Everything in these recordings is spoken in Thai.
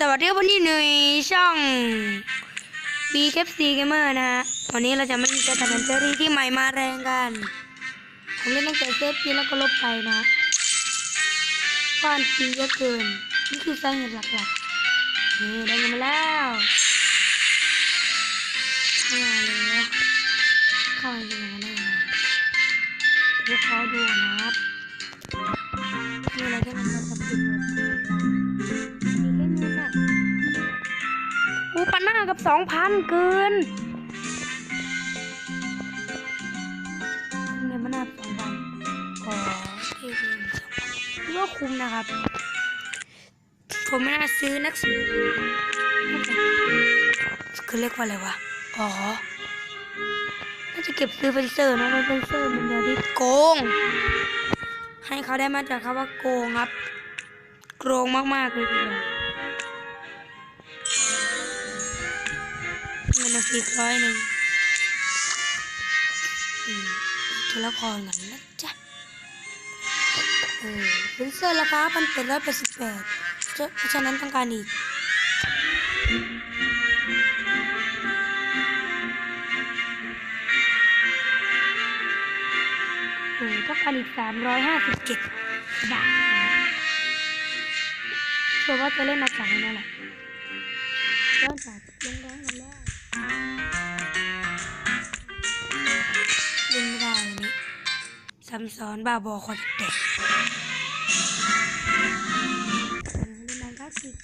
สวัสดีวันนี้หนุ่ยช่อง b k f c Gamer นะฮะวันนี้เราจะมาเล่นเกมตัดสินเจอรี่ที่ใหม่มาแรงกัน ผมเล่นตั้งแต่เซฟที่แล้วก็ลบไปนะฟ้านทีเยอะเกิน นี่คือสาเหตุหลักๆนี่ได้เงินมาแล้วไม่เอาเลยเข้าไปยังไงได้ไงเดี๋ยวเขอดูนะครับมีอะไรที่มันมาสับสนหมด หน้ากับสองพันเกินเงินมันหน้าสองพันอ๋อที่เงินสองพันนี่ก็คุ้มนะครับ ผมไม่น่าซื้อนักสืบคือเรียกว่าอะไรวะ อ๋อ น่าจะเก็บซื้อเป็นเซอร์นะเป็นเซอร์มันเดียวที่โกง ให้เขาได้มาจากคำว่าโกงครับ โกงมากๆเลยทีเดียว เงินมาสี่ร้อยหนึ่งอืมตัวละครกันนะจ๊ะเออเป็นเซอร์ราคาพันแปดร้อยแปดสิบแปดเพราะฉะนั้นต้องการอีกเออต้องการอีกสามร้อยห้าสิบเจ็ดบาทนะชัวร์ว่าจะเล่นอากาศนั่นแหละย้อนจากำสอนบ้าบอคอนเด็กเล่นนานคลาสสิก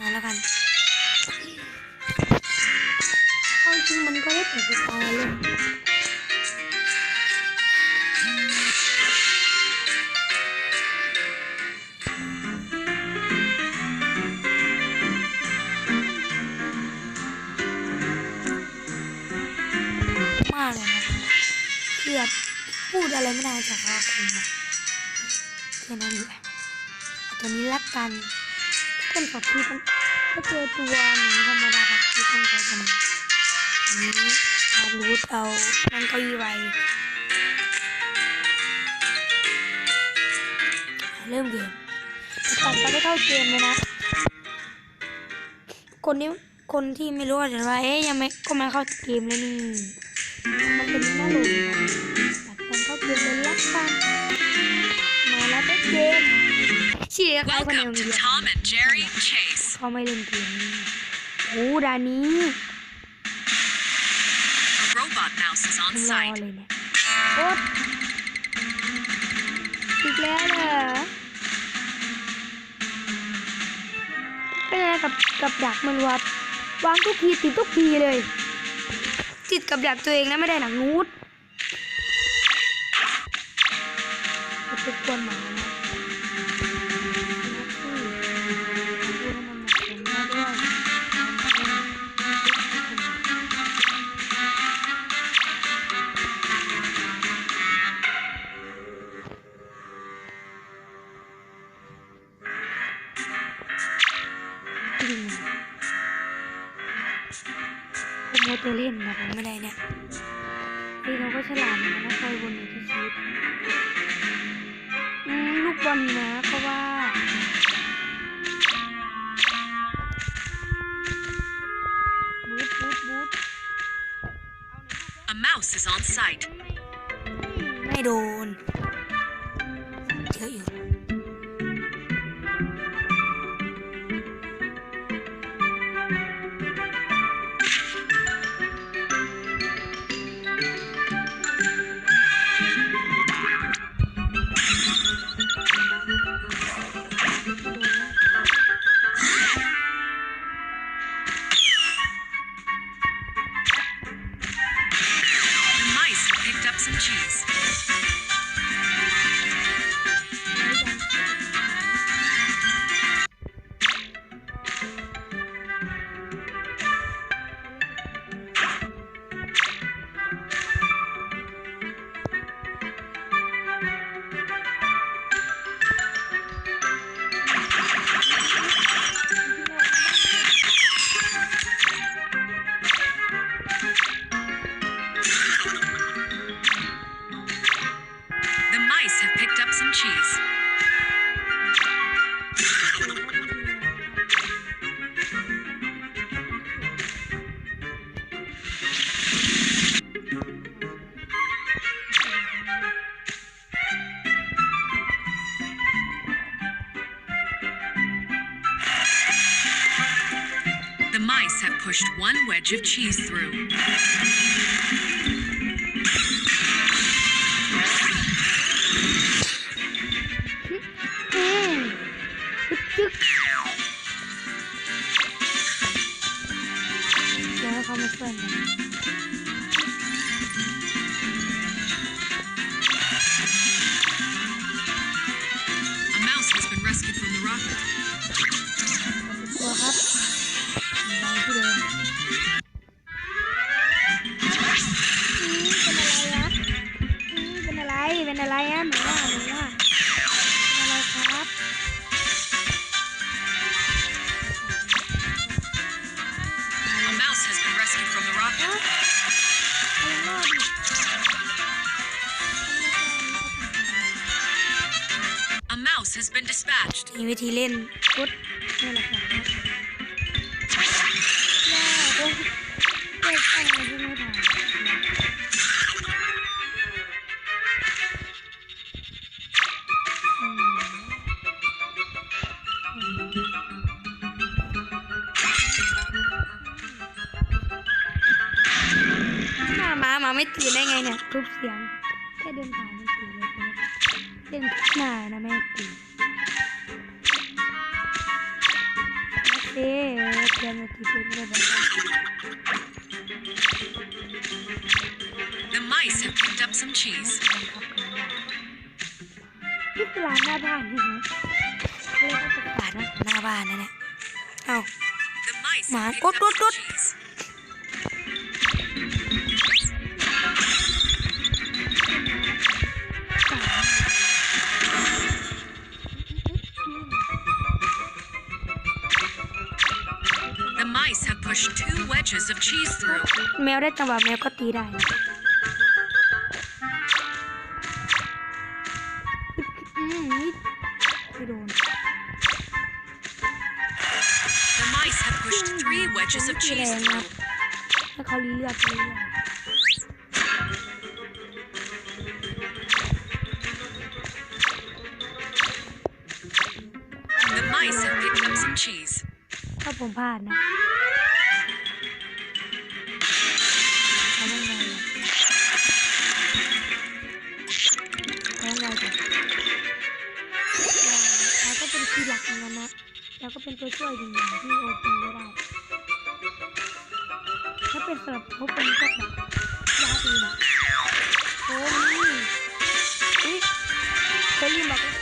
มาแล้วกันเอาจริงมันก็ได้แต่ไปตายเลย ไม่ได้จากอาคมอะแค่นั้นแหละเอาตัวนี้รักกันถ้าเป็นฝักที่ต้องถ้าเจอตัวหนึ่งธรรมดาฝักที่ต้องใช้กันอันนี้เอารูทเอานั่งเก้าอี้ไว้เริ่มเกมแต่ก่อนไม่เข้าเกมเลยนะ คนที่คนที่ไม่รู้อาจจะว่าเอ๊ยยังไม่ก็ไมาเข้าเกมเลยนี่ มันเป็นหน้าหลดนะตัดตอน เข้าเกมเลยละกัน มาแล้วได้เกมเชียร์ใครคนเดียว Welcome เดี to ยว Tom and Jerry Chase. เขาไม่เล่นเกมนี้โอ้ดานนี้ A robot mouse is ผม on รอ site. เลยเนี่ยโอ๊ตอีกแล้วเหรอเป็นอะไรกับกับดักมันวัดวางทุกทีติดทุกทีเลย ติดกับดักตัวเองนะไม่ได้หนังนูด จะไป A mouse is on site. ไม่โดนเยอะอยู่ pushed one wedge of cheese through. เล่นพุทนี่แหละครับย่าต้องเด็กอะไรที่ไม่ผ่านห้าม้ามาไม่ตื่นได้ไงเนี่ยทุบเสียง แค่เดินผ่านไม่ตื่นเลยนเล่นหน้านะแม่ตื่น โอเคเตรียมนาทีเพื่อนได้บอกว่า The mice have picked up some cheese. นี่คือร้านหน้าบ้านใช่ไหมเรีย two wedges of cheese through. แมวได้จังหวะแมวก็ตีได้นะอืมนี่ไม่โดน The mice have pushed three wedges of ตี cheese แรงนะ through. ให้เขารีเลือดไปเรื่อย The mice have picked up some cheese. ถ้าผมพลาดนะ ที่หลักของมันนะ แล้วก็เป็นตัวช่วยอีอย่างที่โอพีไม่ได้ ถ้าเป็นสำหรับเขาเป็นพวกแบบยาดีนะโอ้นี่อุ๊ยเคยรีบบอกแล้ว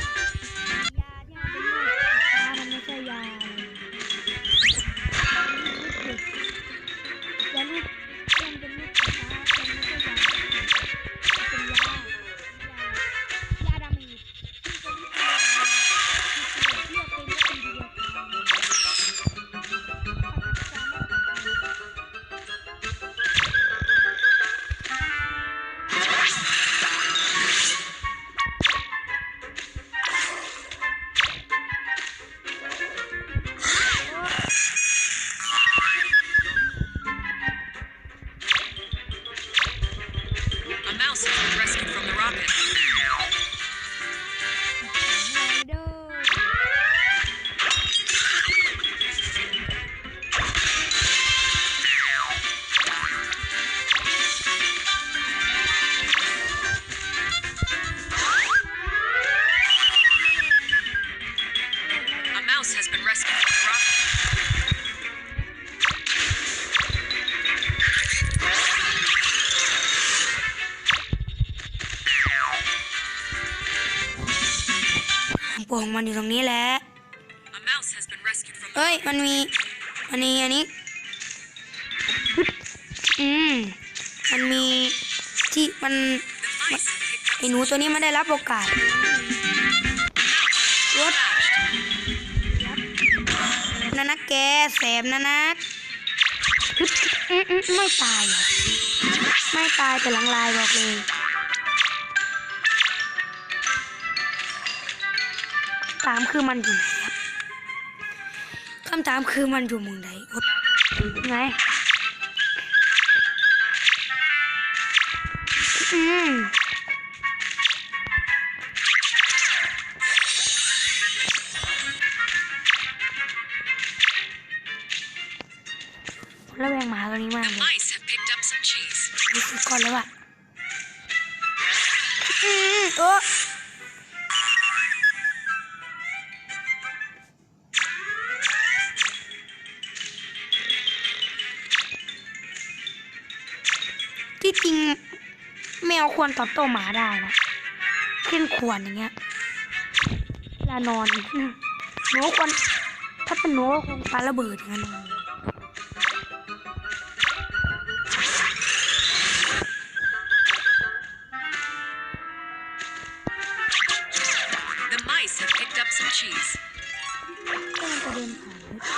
มันอยู่ตรงนี้แหละ A mouse has been rescued from the เอ้ย มันมีมันมีอันนี้ อืม มันมีที่มัน The mice have picked up ไอ้หนูตัวนี้มันได้รับโอกาสรถ dispatched. นะนะแกแสบนะนะฮึบอืมอืมไม่ตายเหรอไม่ตายแต่หลังลายบอกเลย ถามคือมันอยู่ไหนครับคำถามคือมันอยู่เมืองไหนโอ๊ยไงอืมระแวงหมาตัวนี้มากเลยรู้สึกก่อนแล้วอะอืมโอ้ ควรตอบโต้หมาได้นะเช่นควรอย่างเงี้ยเวลานอนหนูควรถ้าเป็นหนูก็คงปาระเบิดอย่างนั้นเลย The mice have picked up some cheese. ก็มันจะเดินผ่าน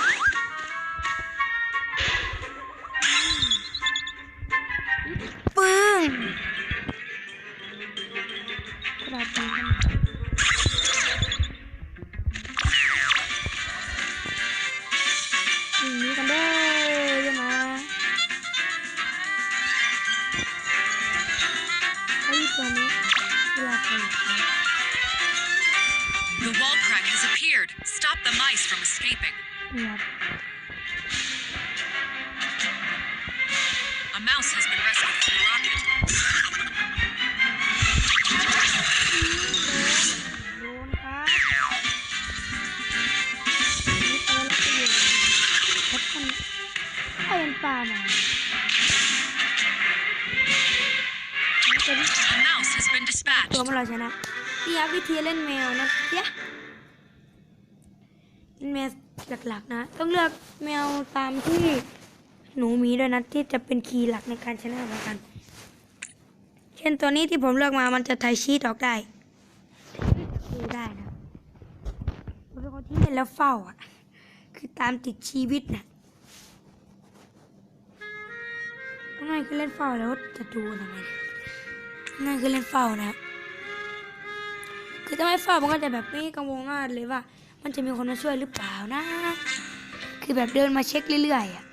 dispatched. ตัวมันเราชนะนี่ครับวิธีเล่นแมวนะเจ๊ยเล่นแมวหลักๆนะ ต้องเลือกแมวตามที่หนูมีด้วยนะที่จะเป็นคีย์หลักในการชนะเหมือนกัน เช่นตัวนี้ที่ผมเลือกมามันจะไทยชีตออกได้ดูได้นะผมเป็นคนที่เล่นแล้วเฝ้าอะ คือตามติดชีวิตนะง่ายคือเล่นเฝ้าแล้วจะดูทำไมง่ายคือเล่นเฝ้านะ คือถ้าไม่เฝ้ามันก็จะแบบไม่กังวลมากเลยว่า มันจะมีคนมาช่วยหรือเปล่านะ คือแบบเดินมาเช็คเรื่อยๆอะ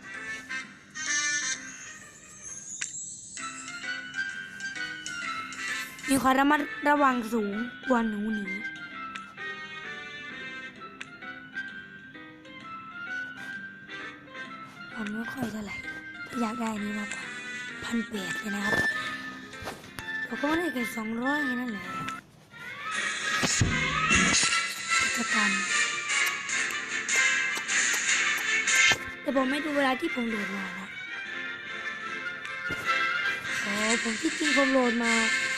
มีความระมัดระวังสูงกว่าหนูหนีมันไม่ค่อยเท่าไหร่อยากได้นี้มากกว่าพันแปดเลยนะครับเราก็ไม่ได้แค่สองร้อยแค่นั้นแหละ จกรรม แต่ผมไม่ดูเวลาที่ผมโหลดมานะโอ้ผมที่จริงผมโหลดมา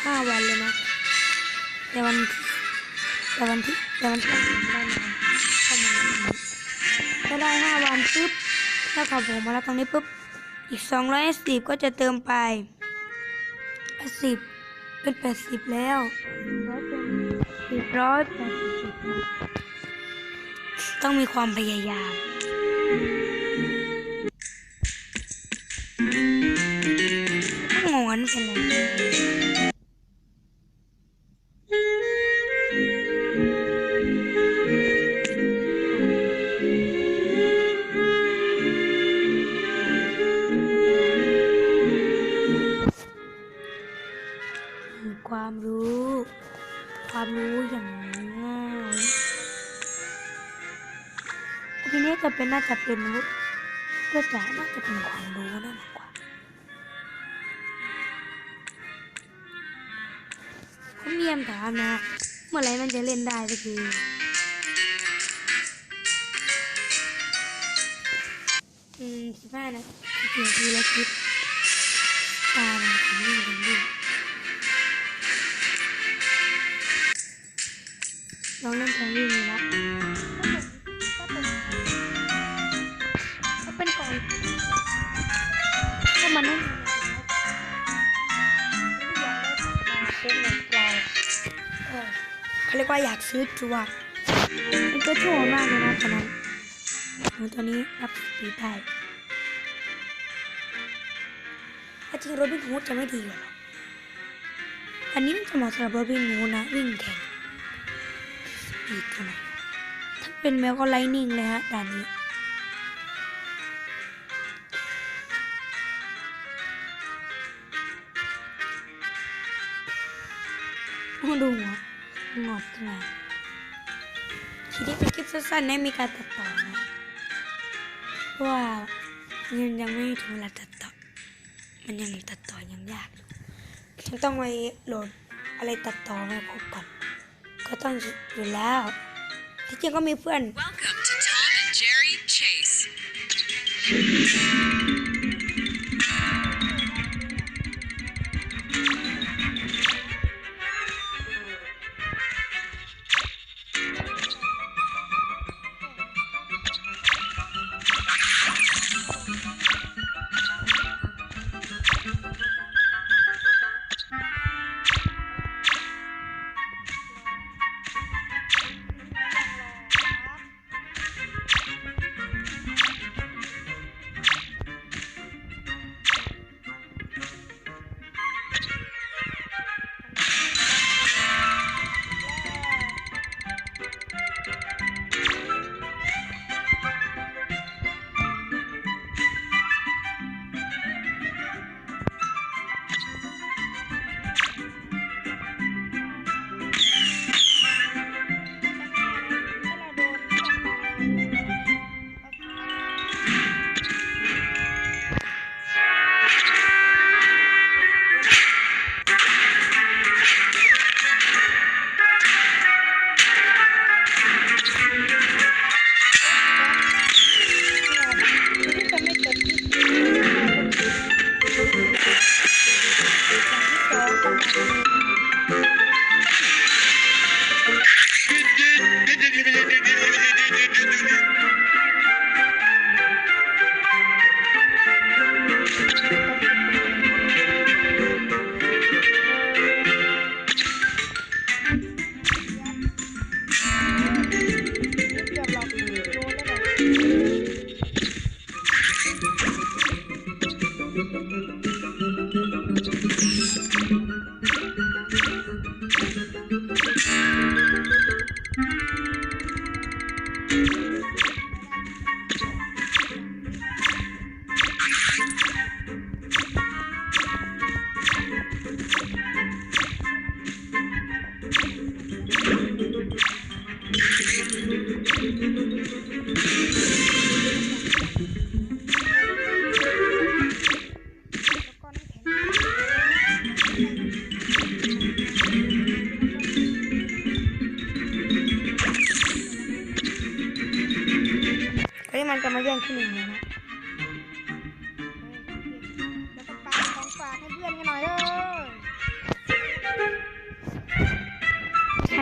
ห้าวันเลยนะแต่วันแต่วันที่แต่วันที่ผมได้มาเข้ามาแล้วก็ได้ห้าวันปุ๊บถ้าขับผมมาแล้วตรงนี้ปุ๊บอีกสองร้อยสิบก็จะเติมไปแปดสิบเป็นแปดสิบแล้วร้อยเป็นสิบร้อยแปดสิบ ต้องมีความพยายาม งอนเป็นไร จะเป็นน่าจะเป็นวุฒิก็จะน่าจะเป็นความรู้นั่นกว่าผมเยี่ยมถามนะเมื่อไรมันจะเล่นได้สักทีอืมสิบห้านะเกี่ยวทีละคลิปตามาถึงวิ่งถึงวิ่ลองเล่นแข่งวิ่ง ซื้อจัวมันก็ชั่วมากเลยนะตอนนั้นหนูตอนนี้รับปีได้ถ้าจริงโรบินฮูดจะไม่ดีกว่าหรอกอันนี้มันจะเหมาะสำหรับโรบินฮูดนะวิ่งแข่งสปีดเท่านั้นเป็นแมวก็ไลนิ่งเลยฮะด่านนี้ดูหัวงอกขึ้นม ทีนี้เป็นคลิปสั้นๆให้มีการตัดต่อนะว้าวยังยังไม่ถึงเวลาตัดต่อ มันยังตัดต่อยังยากฉันต้องไปโหลดอะไรตัดต่อมาพบก่อนก็ต้องอยู่แล้วที่จริงก็มีเพื่อน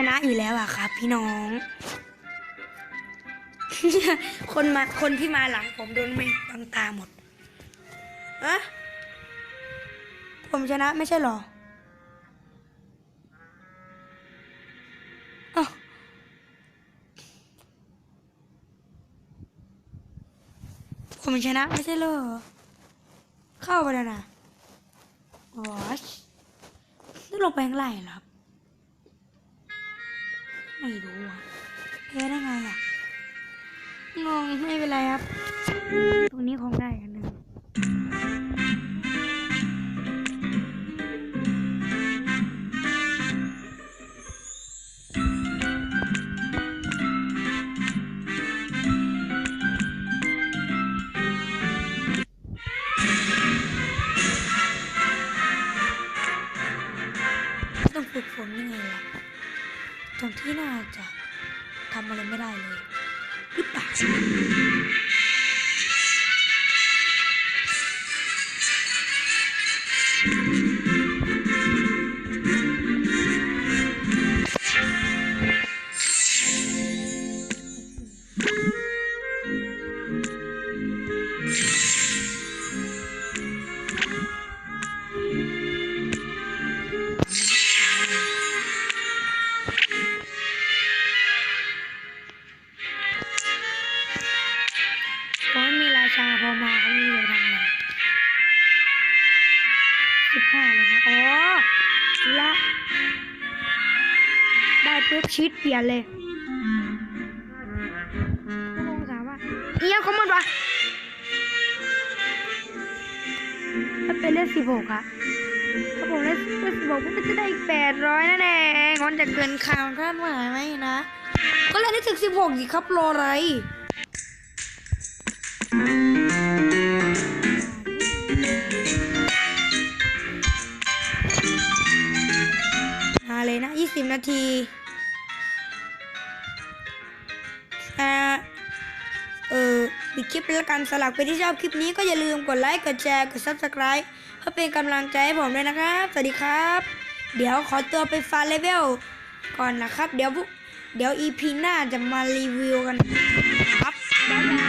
นะอยู่แล้วอะครับ พี่น้อง คนมาคนที่มาหลังผมโดนไม่บังตาหมดอะผมชนะไม่ใช่หรอผมชนะไม่ใช่เหรอ เข้าไปแล้วนะวอชนี่ลงไปข้างล่างเหรอครับ ไม่รู้อะแพ้ได้ไงอะงงไม่เป็นไรครับ ตรงนี้คงได้กันหนึ่งต้อง เปลี่ยนเลยนี้อันคอมมอนวะถ้าเป็นเลขสิบหกอะถ้าผมเลขเลขสิบหกผมก็จะได้อีกแปดร้อยนั่นเองมันจะเกินคาวคาดหมายไหมนะ ก็เลยได้ถึงสิบหกสิครับรออะไรมาเลยนะ 20 นาที อ่าเออปิดคลิปไปแล้วกันสลักไปที่ชอบคลิปนี้ก็อย่าลืมกดไลค์ กดแชร์ กด subscribe เพื่อเป็นกำลังใจให้ผมด้วยนะครับ สวัสดีครับ เดี๋ยวขอตัวไปฟันเลเวลก่อนนะครับ เดี๋ยวเดี๋ยว EP หน้าจะมารีวิวกันครับบ๊ายบาย